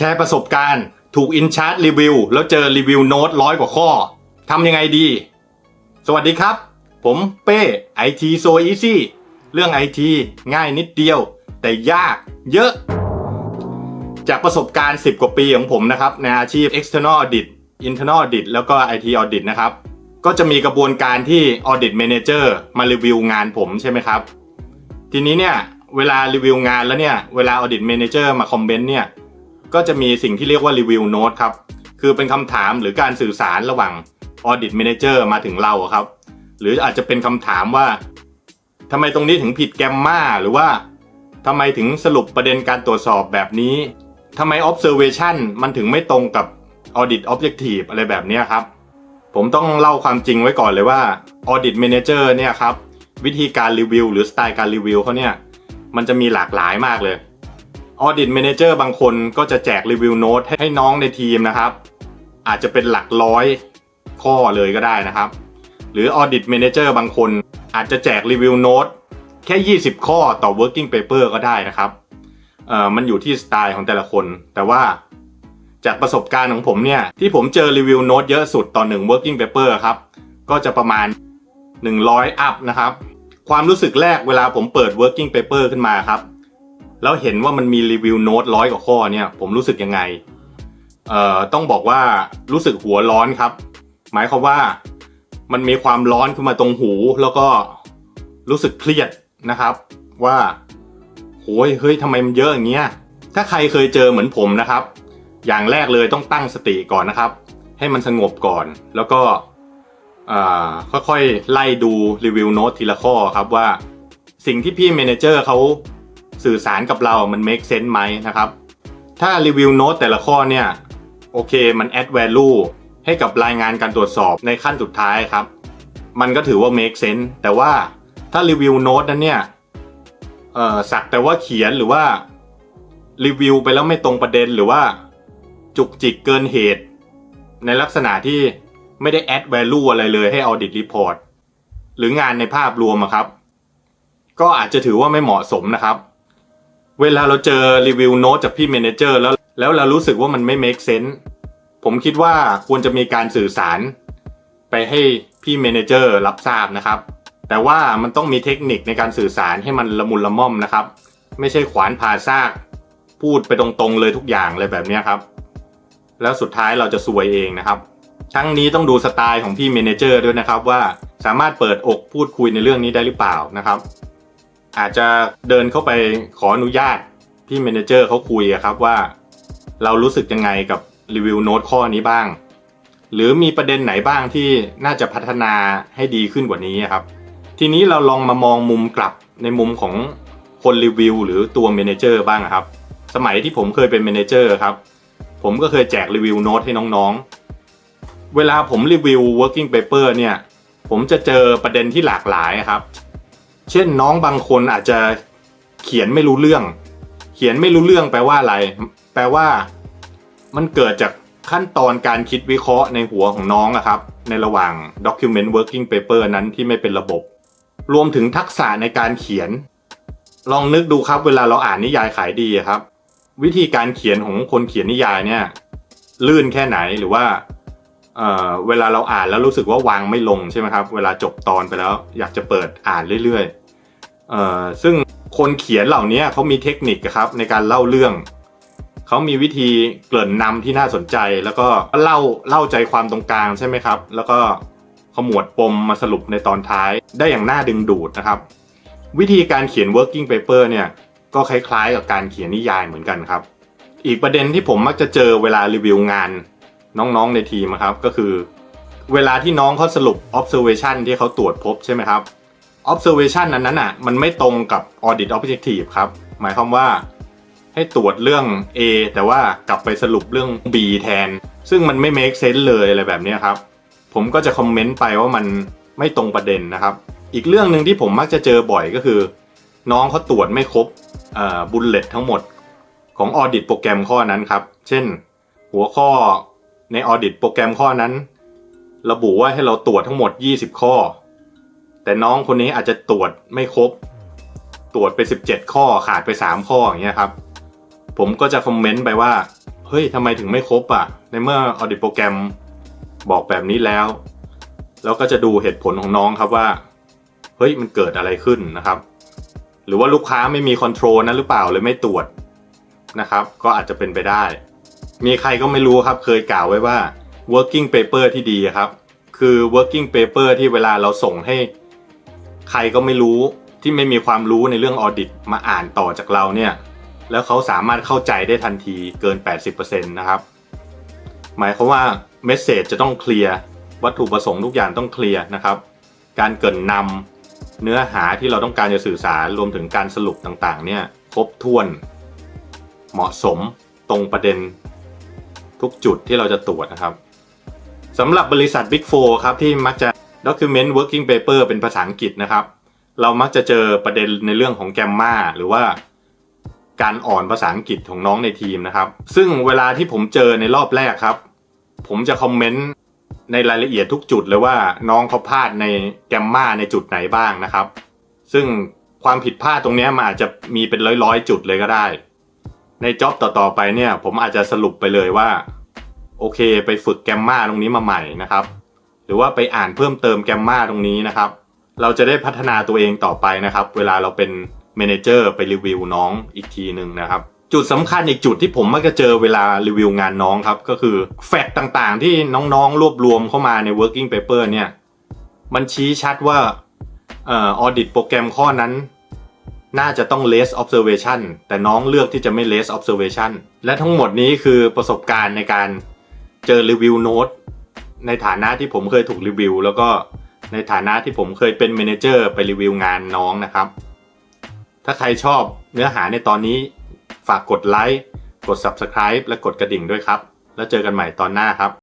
แชร์ประสบการณ์ ถูกอินชาร์ตรีวิวแล้วเจอรีวิวโน้ตร้อยกว่าข้อทำยังไงดี สวัสดีครับ ผมเป้ IT so easy เรื่อง IT ง่ายนิดเดียว แต่ยากเยอะ จากประสบการณ์ 10 กว่าปีของผมนะครับ ในอาชีพ external audit internal audit แล้วก็ IT audit นะครับ ก็จะมีกระบวนการที่ audit manager มารีวิวงานผมใช่ไหมครับ ทีนี้เนี่ย เวลารีวิวงานแล้วเนี่ย เวลา audit manager มาคอมเมนต์เนี่ย ก็จะมีสิ่งที่เรียกว่ารีวิวโน้ตครับ คือเป็นคำถามหรือการสื่อสารระหว่าง audit manager มาถึงเราครับ หรืออาจจะเป็นคำถามว่าทำไมตรงนี้ถึงผิดแกมมาหรือว่าทำไมถึงสรุปประเด็นการตรวจสอบแบบนี้ทำไม observation มันถึงไม่ตรงกับ audit objective อะไรแบบนี้ครับ ผมต้องเล่าความจริงไว้ก่อนเลยว่า audit manager เนี่ยครับ วิธีการรีวิวหรือสไตล์การรีวิวเขาเนี่ย มันจะมีหลากหลายมากเลย Audit Manager บางคนก็จะแจกรีวิวโน้ตให้น้องในทีมนะครับ อาจจะเป็นหลักร้อยข้อเลยก็ได้นะครับ หรือ Audit Manager บางคนอาจจะแจกรีวิวโน้ตแค่ 20 ข้อต่อ Working Paper ก็ได้นะครับเอ่อมันอยู่ที่สไตล์ของแต่ละคน แต่ว่าจากประสบการณ์ของผมเนี่ย ที่ผมเจอรีวิวโน้ตเยอะสุดต่อหนึ่ง Working Paper ครับ ก็จะประมาณ 100 อัพนะครับ ความรู้สึกแรกเวลาผมเปิด working paper ขึ้นมาครับ แล้วเห็นว่ามันมีรีวิวโน้ตร้อยกว่าข้อเนี่ย ผมรู้สึกยังไง เอ่อต้องบอกว่ารู้สึกหัวร้อนครับ หมายความว่ามันมีความร้อนขึ้นมาตรงหู แล้วก็รู้สึกเครียดนะครับ ว่าโหยเฮ้ยทำไมมันเยอะอย่างเงี้ยถ้าใครเคยเจอเหมือนผมนะครับ อย่างแรกเลยต้องตั้งสติก่อนนะครับ ให้มันสงบก่อน แล้วก็ค่อยๆไล่ดูรีวิวโน้ตทีละข้อครับว่าสิ่งที่พี่เมนเจอร์เขา สื่อสารกับเรามัน make sense ไหมนะครับ ถ้ารีวิวโน้ตแต่ละข้อเนี่ย โอเคมัน add value ให้กับรายงานการตรวจสอบในขั้นสุดท้ายครับ มันก็ถือว่า make sense แต่ว่าถ้ารีวิวโน้ตนั้นเนี่ยสักแต่ว่าเขียนหรือว่ารีวิวไปแล้วไม่ตรงประเด็นหรือว่าจุกจิกเกินเหตุ ในลักษณะที่ไม่ได้ add value อะไรเลยให้ audit report หรืองานในภาพรวมครับ ก็อาจจะถือว่าไม่เหมาะสมนะครับ เวลาเราเจอรีวิวโน้ตจากพี่ manager แล้วแล้วเรารู้สึกว่ามันไม่ make sense ผมคิดว่าควรจะมีการสื่อสาร ไปให้พี่ manager รับทราบนะครับ แต่ว่ามันต้องมีเทคนิคในการสื่อสารให้มันละมุนละม่อมนะครับ ไม่ใช่ขวานผ่าซาก พูดไปตรงๆเลยทุกอย่างเลยแบบนี้ครับ แล้วสุดท้ายเราจะซวยเองนะครับทั้งนี้ต้องดูสไตล์ของพี่เมนเจอร์ด้วยนะครับว่าสามารถเปิดอกพูดคุยในเรื่องนี้ได้หรือเปล่านะครับ อาจจะเดินเข้าไปขออนุญาตพี่เมนเจอร์เขาคุยอะครับว่า เรารู้สึกยังไงกับรีวิวโน้ตข้อนี้บ้าง หรือมีประเด็นไหนบ้างที่น่าจะพัฒนาให้ดีขึ้นกว่านี้ครับ ทีนี้เราลองมามองมุมกลับในมุมของคนรีวิวหรือตัวเมนเจอร์บ้างครับ สมัยที่ผมเคยเป็นเมนเจอร์ครับ ผมก็เคยแจกรีวิวโน้ตให้น้องๆ เวลาผมรีวิว working paper เนี่ย ผมจะเจอประเด็นที่หลากหลายครับ เช่นน้องบางคนอาจจะเขียนไม่รู้เรื่อง เขียนไม่รู้เรื่องแปลว่าอะไร แปลว่า มันเกิดจากขั้นตอนการคิดวิเคราะห์ในหัวของน้องอะครับ ในระหว่าง document working paper นั้นที่ไม่เป็นระบบ รวมถึงทักษะในการเขียน ลองนึกดูครับเวลาเราอ่านนิยายขายดีครับ วิธีการเขียนของคนเขียนนิยายเนี่ย ลื่นแค่ไหนหรือว่าเอ่อเวลาเราอ่านแล้วรู้สึกว่าวางไม่ลงใช่ไหมครับ เวลาจบตอนไปแล้ว อยากจะเปิดอ่านเรื่อยๆ ซึ่งคนเขียนเหล่านี้เขามีเทคนิคครับในการเล่าเรื่อง เขามีวิธีเกริ่นนำที่น่าสนใจ แล้วก็เล่าเล่าใจความตรงกลางใช่ไหมครับ แล้วก็ขมวดปมมาสรุปในตอนท้ายได้อย่างน่าดึงดูดนะครับ วิธีการเขียน working paper เนี่ยก็คล้ายๆ กับการเขียนนิยายเหมือนกันครับ อีกประเด็นที่ผมมักจะเจอเวลารีวิวงานน้องๆในทีมครับก็คือ เวลาที่น้องเขาสรุป observation ที่เขาตรวจพบใช่ไหมครับ observation นั้นนั้นอะมันไม่ตรงกับ audit objective ครับหมายความว่าให้ตรวจเรื่อง A แต่ว่ากลับไปสรุปเรื่อง B แทน ซึ่งมันไม่ make sense เลยอะไรแบบนี้ครับ ผมก็จะคอมเมนต์ไปว่ามันไม่ตรงประเด็นนะครับ อีกเรื่องหนึ่งที่ผมมักจะเจอบ่อยก็คือ น้องเขาตรวจไม่ครบบุลเลตทั้งหมดของออดิตโปรแกรมข้อนั้นครับ เช่น หัวข้อในออดิตโปรแกรมข้อนั้น ระบุว่าให้เราตรวจทั้งหมด 20 ข้อ แต่น้องคนนี้อาจจะตรวจไม่ครบ ตรวจไป 17 ข้อขาดไป 3 ข้ออย่างเงี้ยครับ ผมก็จะคอมเมนต์ไปว่า เฮ้ยทำไมถึงไม่ครบอะ ในเมื่อออดิโปรแกรมบอกแบบนี้แล้ว แล้วก็จะดูเหตุผลของน้องครับว่า เฮ้ยมันเกิดอะไรขึ้นนะครับ หรือว่าลูกค้าไม่มีคอนโทรลนะหรือเปล่าเลยไม่ตรวจนะครับ ก็อาจจะเป็นไปได้ มีใครก็ไม่รู้ครับ เคยกล่าวไว้ว่า working paper ที่ดีครับ คือ working paper ที่เวลาเราส่งให้ ใครก็ไม่รู้ที่ไม่มีความรู้ในเรื่องออดิตมาอ่านต่อจากเราเนี่ยแล้วเขาสามารถเข้าใจได้ทันทีเกิน 80%นะครับหมายความว่าเมสเซจจะต้องเคลียร์วัตถุประสงค์ทุกอย่างต้องเคลียร์นะครับ การเกินนำเนื้อหาที่เราต้องการจะสื่อสารรวมถึงการสรุปต่างๆเนี่ยครบถ้วน เหมาะสมตรงประเด็นทุกจุดที่เราจะตรวจนะครับสำหรับบริษัท Big 4 ครับที่มักจะ document working paper เป็นภาษาอังกฤษนะครับ เรามักจะเจอประเด็นในเรื่องของแกมมาหรือว่าการอ่อนภาษาอังกฤษของน้องในทีมนะครับ ซึ่งเวลาที่ผมเจอในรอบแรกครับ ผมจะคอมเมนต์ในรายละเอียดทุกจุดเลยว่าน้องเขาพลาดในแกมมาในจุดไหนบ้างนะครับ ซึ่งความผิดพลาดตรงนี้มันอาจจะมีเป็นร้อยๆ จุดเลยก็ได้ ในจ็อบต่อๆไปเนี่ย ผมอาจจะสรุปไปเลยว่า โอเค ไปฝึกแกมมาตรงนี้มาใหม่นะครับ หรือว่าไปอ่านเพิ่มเติมแกมมาตรงนี้นะครับ เราจะได้พัฒนาตัวเองต่อไปนะครับ เวลาเราเป็นเมนเจอร์ไปรีวิวน้องอีกทีหนึ่งนะครับ จุดสำคัญอีกจุดที่ผมมักจะเจอเวลารีวิวงานน้องครับ ก็คือแฟกต์ต่างๆ ที่น้องๆ รวบรวมเข้ามาใน working paper เนี่ย มันชี้ชัดว่าเอ่อ audit โปรแกรมข้อนั้น น่าจะต้อง less observation แต่น้องเลือกที่จะไม่ less observation และทั้งหมดนี้คือประสบการณ์ในการเจอรีวิวโน้ต ในฐานะที่ผมเคยถูกรีวิว แล้วก็ในฐานะที่ผมเคยเป็นเมนเจอร์ไปรีวิวงานน้องนะครับ ถ้าใครชอบเนื้อหาในตอนนี้ฝากกดไลค์กด Subscribe และกดกระดิ่งด้วยครับ แล้วเจอกันใหม่ตอนหน้าครับ